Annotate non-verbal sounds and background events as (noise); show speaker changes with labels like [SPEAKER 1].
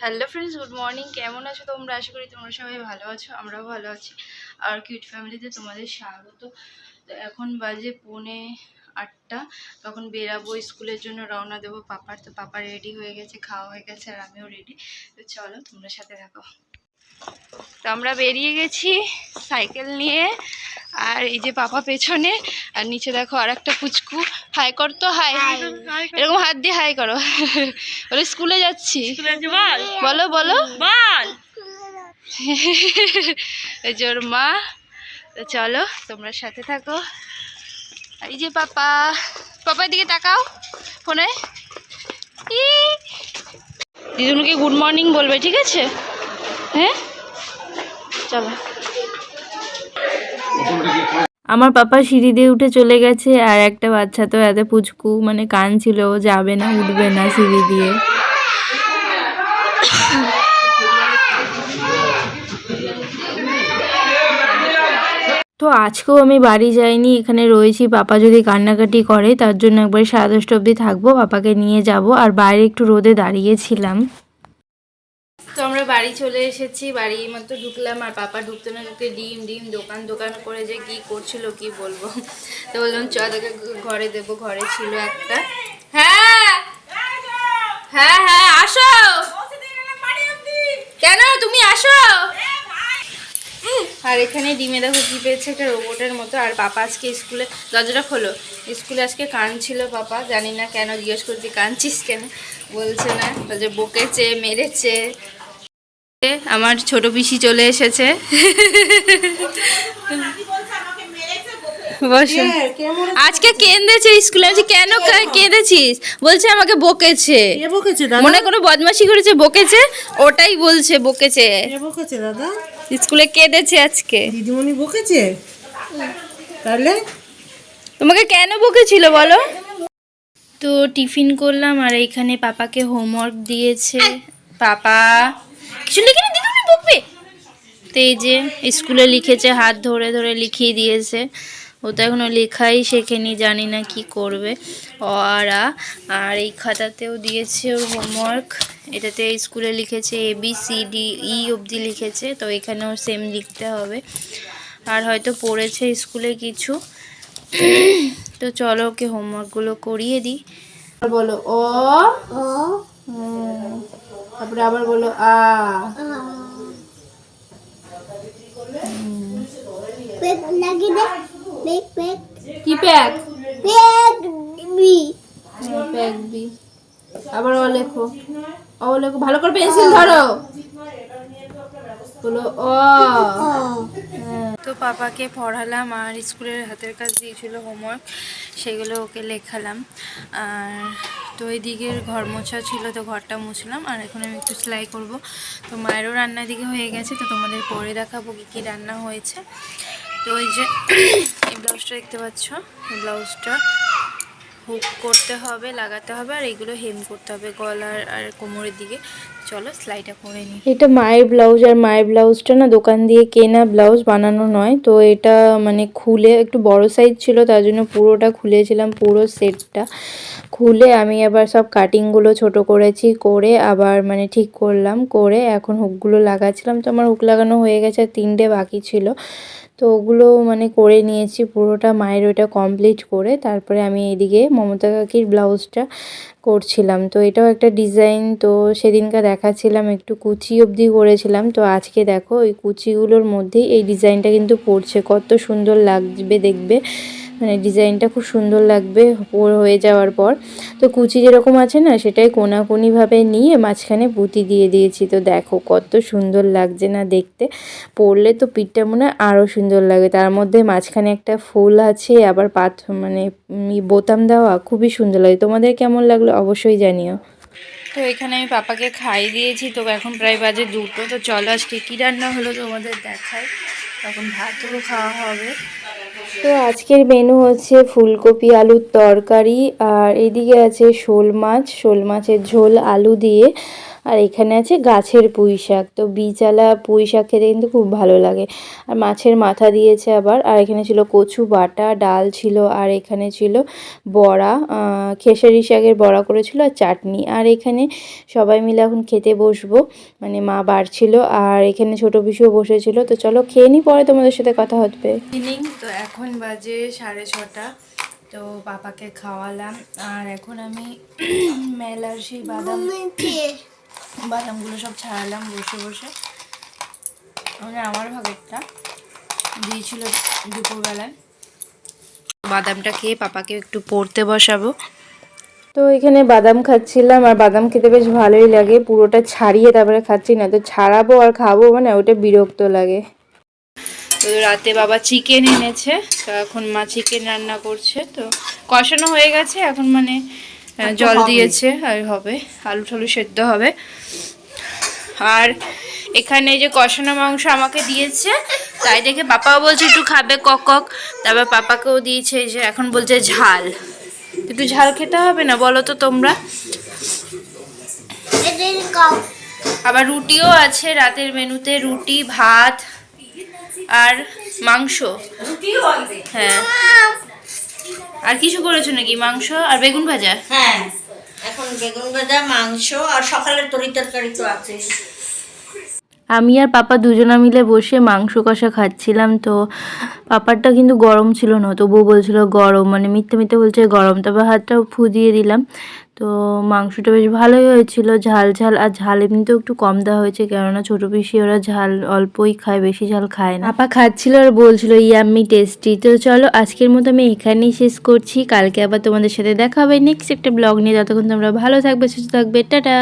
[SPEAKER 1] Hello friends good morning কেমন আছো তোমরা? আশা করি তোমরা সবাই ভালো আছো, আমরাও ভালো আছি। আর কিউট ফ্যামিলিতে তোমাদের স্বাগত। এখন বাজে পৌনে আটটা। তখন বেরাবো, স্কুলের জন্য রওনা দেবো। পাপার তো, পাপা রেডি হয়ে গেছে, খাওয়া হয়ে গেছে আর আমিও রেডি তো চলো, তোমরা সাথে থাকো। তো আমরা বেরিয়ে গেছি সাইকেল নিয়ে আর এই যে পাপা পেছনে আর নিচে দেখো আর একটা পুচকু। হাই কর তো হাই। এরকম হাত দিয়ে হাই করো। বলে স্কুলে যাচ্ছি।
[SPEAKER 2] বল।
[SPEAKER 1] বলো ওর মা। তো চলো তোমরা সাথে থাকো। এই যে পাপা। পাপার দিকে তাকাও ফোনে। দিদুনকে গুড মর্নিং বলবে ঠিক আছে? হ্যাঁ? চলো।
[SPEAKER 3] আমার পাপা সিঁড়ি দিয়ে উঠে চলে গেছে আর একটা বাচ্চা তো এত পুচকু মানে কান ছিল, ও যাবে না, উঠবে না সিঁড়ি দিয়ে। তো আজকেও আমি বাড়ি যাইনি, এখানে রয়েছি। পাপা যদি কান্নাকাটি করে, তার জন্য একবার সাড়ে দশটা অবধি থাকব, পাপাকে নিয়ে যাব। আর বাইরে একটু রোদে দাঁড়িয়েছিলাম।
[SPEAKER 1] বাড়ি চলে এসেছি বাড়ি মাত্র ঢুকলাম, আর পাপা ঢুকতে না ঢুকতে ডিম ডিম, দোকান দোকান করে যে কি করছিল কি বলব। তো বললাম, চ, তোকে ঘরে দেবো, ঘরে ছিল একটা। হ্যাঁ! হ্যাঁ হ্যাঁ আসো! কেন, তুমি আসো! আর এখানে ডিমে দেখো কি পেয়েছে একটা রোবটের মতো, আর পাপা আজকে স্কুলে, দরজাটা খোলো। স্কুলে আজকে কাঁদছিল পাপা, জানি না কেন, জিজ্ঞেস করছি, কাঁদছিস কেন? বলছে না। যে বকেছে, মেরেছে। আমার ছোট পিসি চলে এসেছে। বসো। আজকে কেঁদেছে স্কুলে। আজকে কেন কেঁদেছিস? বলছে আমাকে বকেছে।
[SPEAKER 2] বকেছে দাদা?
[SPEAKER 1] মনে কোনো বদমাশি করেছে বকেছে। ওটাই বলছে বকেছে।
[SPEAKER 2] বকেছে দাদা?
[SPEAKER 1] স্কুলে কেঁদেছে আজকে।
[SPEAKER 2] দিদিমণি বকেছে? তাহলে?
[SPEAKER 1] তোমাকে কেন বকেছিল বলো? তো টিফিন করলাম আর এইখানে পাপাকে হোমওয়ার্ক দিয়েছে। পাপা কিছু লিখে নি দিদি বকবে? তো এই যে স্কুলে লিখেছে, হাত ধরে ধরে লিখিয়ে দিয়েছে। ও তো এখনও লেখাই শেখেনি, জানি না কি করবে। অরা, আর এই খাতাতেও দিয়েছে ওর হোমওয়ার্ক এটাতে স্কুলে লিখেছে A B C D E অবধি লিখেছে, তো এখানেও সেম লিখতে হবে। আর হয়তো পড়েছে স্কুলে কিছু। তো চলো ওকে হোমওয়ার্কগুলো করিয়ে দিই। বলো, ও। তারপরে আবার বলো আ। কি. প্যাক বি। আবার ও লেখো ও লেখো ভালো করে পেন্সিল ধরো। বলো ও তো পাপাকে পড়ালাম আর স্কুলের হাতের কাজ দিয়েছিল হোমওয়ার্ক সেগুলো ওকে লেখালাম। আর তো এই দিকের ঘর মোছা ছিল, তো ঘরটা মুছলাম। আর এখন আমি একটু সেলাই করব। তো মায়েরও রান্নার দিকে হয়ে গেছে, তো তোমাদের পরে দেখাবো কী কী রান্না হয়েছে। তো ওই যে, এই ব্লাউজটা দেখতে পাচ্ছ? এই ব্লাউজটা হুক করতে হবে, লাগাতে হবে, আর এগুলো হেম করতে হবে, গলার আর কোমরের দিকে। চলো সেলাইটা করে নিই
[SPEAKER 3] এটা মায়ের ব্লাউজ আর মায়ের ব্লাউজটা না দোকান দিয়ে কেনা ব্লাউজ বানানো নয়। তো এটা মানে খুলে একটু বড় সাইজ ছিল, তার জন্য পুরোটা খুলেছিলাম, পুরো সেটটা খুলে আমি আবার সব কাটিংগুলো ছোট করেছি, করে আবার মানে ঠিক করলাম, করে এখন হুকগুলো লাগাচ্ছিলাম। তো আমার হুক লাগানো হয়ে গেছে তিনটে বাকি ছিল। তো ওগুলো মানে করে নিয়েছি, পুরোটা মায়ের ওইটা কমপ্লিট করে। তারপরে আমি এদিকে মমতা কাকির ব্লাউজটা করছিলাম। তো এটাও একটা ডিজাইন তো সেদিনকার দেখাচ্ছিলাম, একটু কুচি অবধি করেছিলাম। তো আজকে দেখো, ওই কুচিগুলোর মধ্যেই এই ডিজাইনটা কিন্তু পড়ছে। কত সুন্দর লাগবে দেখবে। মানে ডিজাইনটা খুব সুন্দর লাগবে হয়ে যাওয়ার পর। তো কুচি যেরকম আছে না, সেটাই কোনাকুনিভাবে নিয়ে মাঝখানে পুঁতি দিয়ে দিয়েছি। তো দেখো কত সুন্দর লাগছে না দেখতে। পরলে তো পিঠটা মনে হয় আরও সুন্দর লাগে। তার মধ্যে মাঝখানে একটা ফুল আছে, আবার পাথ মানে বোতাম দেওয়া, খুবই সুন্দর লাগে। তোমাদের কেমন লাগল অবশ্যই জানিও।
[SPEAKER 1] তো এখানে আমি পাপাকে খাই দিয়েছি, তো এখন প্রায় বাজে দুটো। তো চলো আজকে কী রান্না হলো তোমাদের দেখাই। তখন ভাতও খাওয়া হবে।
[SPEAKER 3] তো আজকের মেনু হচ্ছে ফুলকপি আলুর তরকারি, আর এদিকে আছে শোল মাছ। শোল মাছের ঝোল আলু দিয়ে।
[SPEAKER 1] আর এখানে আছে গাছের পুঁই শাক তো বীজওয়ালা পুঁই শাক খেতে কিন্তু খুব ভালো লাগে। আর মাছের মাথা দিয়েছে আবার। আর এখানে ছিল কচু বাটা ডাল ছিল আর এখানে ছিল বড়া। খেসারি শাকের বড়া করেছিল আর চাটনি। আর এখানে সবাই মিলে এখন খেতে বসবো। মানে মা বাড়ছিল আর এখানে ছোট পিসুও বসেছিল। তো চলো খেয়ে নি পরে তোমাদের সাথে কথা হবে
[SPEAKER 4] ইভিনিং তো এখন বাজে সাড়ে ছটা। তো পাপাকে খাওয়ালাম। আর এখন আমি (clears throat) মেলার সেই বাদাম বাদামগুলো সব ছাড়ালাম বসে বসে। মানে আমার ভাগেরটা। দিয়েছিল দুপুরবেলায়। বাদামটা খেয়ে পাপাকে একটু পড়তে বসাবো।
[SPEAKER 1] তো এখানে বাদাম খাচ্ছিলাম আর বাদাম খেতে বেশ ভালোই লাগে। পুরোটা ছাড়িয়ে তারপরে খাচ্ছি না তো ছাড়াবো আর খাব মানে ওটা বিরক্ত লাগে।
[SPEAKER 4] তো রাতে বাবা চিকেন এনেছে তো এখন মা চিকেন রান্না করছে তো কষানো হয়ে গেছে এখন মানে জল দিয়েছে আর হবে। আলু ঠালু সেদ্ধ হবে। আর এখানে যে কষানো মাংস আমাকে দিয়েছে তাই দেখে পাপাও বলছে একটু খাবে কক কক। তারপর পাপাকেও দিয়েছে যে এখন বলছে ঝাল। একটু ঝাল খেতে হবে না বলো তো তোমরা? আবার রুটিও আছে রাতের মেনুতে রুটি ভাত আর মাংস। হ্যাঁ। আর কিছু করেছ নাকি? মাংস আর বেগুন ভাজা?
[SPEAKER 2] হ্যাঁ এখন বেগুন ভাজা, মাংস আর সকালের তরি তরকারি তো আছে
[SPEAKER 1] আমি আর পাপা দুজনা মিলে বসে মাংস কষা খাচ্ছিলাম তো পাপারটা কিন্তু গরম ছিল না, তবুও বলছিল গরম মানে মিথ্যে মিথ্যে বলছে গরম। তবে হাতটা ফু দিয়ে দিলাম, তো মাংসটা বেশ ভালোই হয়েছিল, ঝাল ঝাল, আর ঝাল এমনিতেও একটু কম দেওয়া হয়েছে, কেননা ছোটো পিসি ওরা ঝাল অল্পই খায়, বেশি ঝাল খায় না। পাপা খাচ্ছিল আর বলছিল ইয়াম্মি টেস্টি তো চলো, আজকের মতো আমি এখানেই শেষ করছি, কালকে আবার তোমাদের সাথে দেখা হবে নেক্সট একটা ব্লগ নিয়ে যতক্ষণ তোমরা ভালো থাকবে, সুস্থ থাকবে, টাটা।